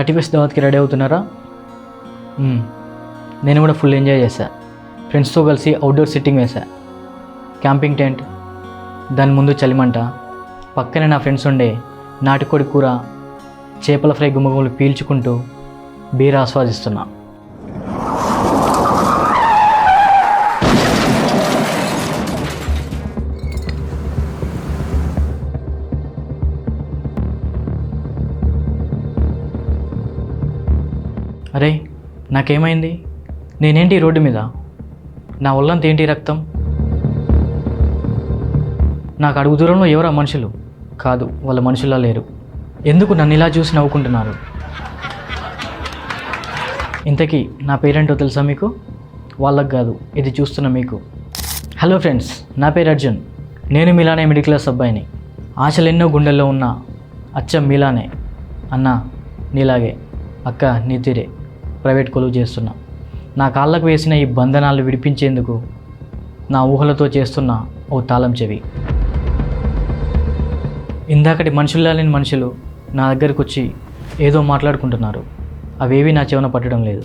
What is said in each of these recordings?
Thirty first దావత్కి ready అవుతున్నారా? నేను కూడా ఫుల్ ఎంజాయ్ చేశా. ఫ్రెండ్స్తో కలిసి అవుట్డోర్ సిట్టింగ్ వేశా. క్యాంపింగ్ టెంట్ దాని ముందు చలిమంట పక్కనే నా ఫ్రెండ్స్ ఉండే నాటుకోడి కూర చేపల ఫ్రై గుమ్మగుమ్మలు పీల్చుకుంటూ బీర్ ఆస్వాదిస్తున్నా. అరే నాకేమైంది? నేనేంటి రోడ్డు మీద? నా ఒళ్ళంత ఏంటి రక్తం? నాకు అడుగు దూరంలో ఎవరా మనుషులు? కాదు వాళ్ళ మనుషులా లేరు. ఎందుకు నన్ను ఇలా చూసి నవ్వుకుంటున్నారు? ఇంతకీ నా పేరేంటో తెలుసా మీకు? వాళ్ళకు కాదు ఇది చూస్తున్న మీకు. హలో ఫ్రెండ్స్ నా పేరు అర్జున్. నేను మీలానే మిడిల్ క్లాస్ అబ్బాయిని. ఆశలు ఎన్నో గుండెల్లో ఉన్న అచ్చం మీలానే. అన్న నీలాగే. అక్క నీ తీరే ప్రైవేట్ కొలువు చేస్తున్నా. నా కాళ్ళకు వేసిన ఈ బంధనాలు విడిపించేందుకు నా ఊహలతో చేస్తున్న ఓ తాళం చెవి. ఇందాకటి మనుషుల్లా లేని మనుషులు నా దగ్గరకు వచ్చి ఏదో మాట్లాడుకుంటున్నారు. అవేవి నా చెవున పట్టడం లేదు.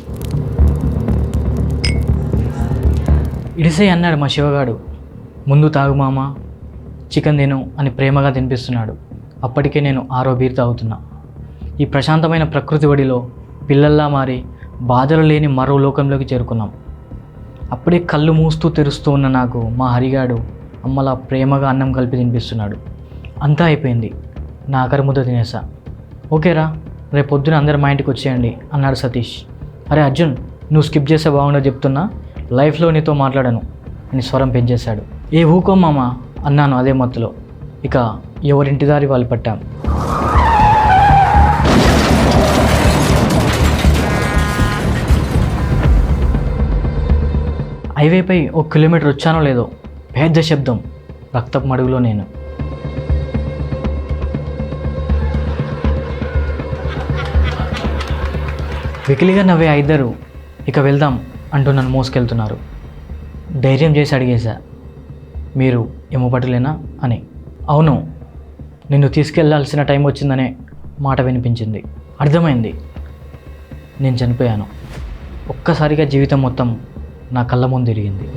ఇడిసే అన్నాడు మా శివగాడు. ముందు తాగు మామ చికెన్ తిను అని ప్రేమగా తినిపిస్తున్నాడు. అప్పటికే నేను ఆరో బీర్ తాగుతున్నా. ఈ ప్రశాంతమైన ప్రకృతి ఒడిలో పిల్లల్లా మారి బాధలు లేని మరో లోకంలోకి చేరుకున్నాం. అప్పుడే కళ్ళు మూస్తూ తెరుస్తూ ఉన్న నాకు మా హరిగాడు అమ్మలా ప్రేమగా అన్నం కలిపి తినిపిస్తున్నాడు. అంతా అయిపోయింది. నా ఆఖరి ముద్ద తినేసా. ఓకేరా రేపు పొద్దున అందరు మా ఇంటికి వచ్చేయండి అన్నాడు సతీష్. అరే అర్జున్ నువ్వు స్కిప్ చేస్తే బాగుండో చెప్తున్నా. లైఫ్లో నీతో మాట్లాడను అని స్వరం పెంచేశాడు. ఏ ఊకో మామ అన్నాను అదే మత్తులో. ఇక ఎవరింటి దారి వాళ్ళు పట్టాం. హైవేపై ఒక కిలోమీటర్ వచ్చానో లేదో పెద్ద శబ్దం రక్తపు మడుగులో నేను. వెకిలిగా నవ్వే ఇద్దరు ఇక వెళ్దాం అంటూ నన్ను మోసుకెళ్తున్నారు. ధైర్యం చేసి అడిగేశా మీరు ఇమ్మపట్టలేనా అని. అవును నిన్ను తీసుకెళ్ళాల్సిన టైం వచ్చిందనే మాట వినిపించింది. అర్థమైంది. నేను చనిపోయాను. ఒక్కసారిగా జీవితం మొత్తం నా కళ్ళ ముందు తిరిగింది.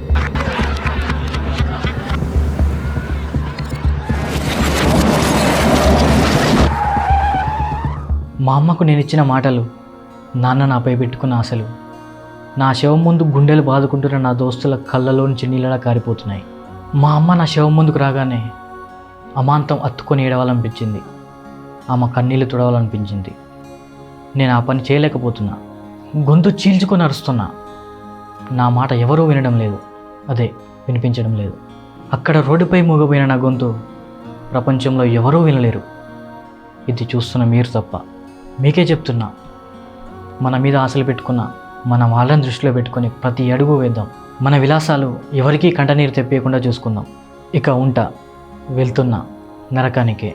మా అమ్మకు నేను ఇచ్చిన మాటలు నాన్న నాపై పెట్టుకున్న ఆశలు. నా శవం ముందు గుండెలు బాదుకుంటున్న నా దోస్తుల కళ్ళలోంచి నీళ్ళలా కారిపోతున్నాయి. మా అమ్మ నా శవం ముందుకు రాగానే అమాంతం అత్తుకొని ఏడవాలనిపించింది. ఆమె కన్నీళ్ళు తుడవాలనిపించింది. నేను ఆ పని చేయలేకపోతున్నా. గొంతు చీల్చుకొని అరుస్తున్నా. నా మాట ఎవరూ వినడం లేదు. అదే వినిపించడం లేదు. అక్కడ రోడ్డుపై మూగపోయిన నా గొంతు ప్రపంచంలో ఎవరూ వినలేరు. ఇది చూస్తున్న మీరు తప్ప మీకే చెప్తున్నా. మన మీద ఆశలు పెట్టుకున్న మన వాళ్ళని దృష్టిలో పెట్టుకొని ప్రతి అడుగు వేద్దాం. మన విలాసాలు ఎవరికీ కంటనీరు తెప్పేయకుండా చూసుకుందాం. ఇక ఉంటా వెళ్తున్నా నరకానికే.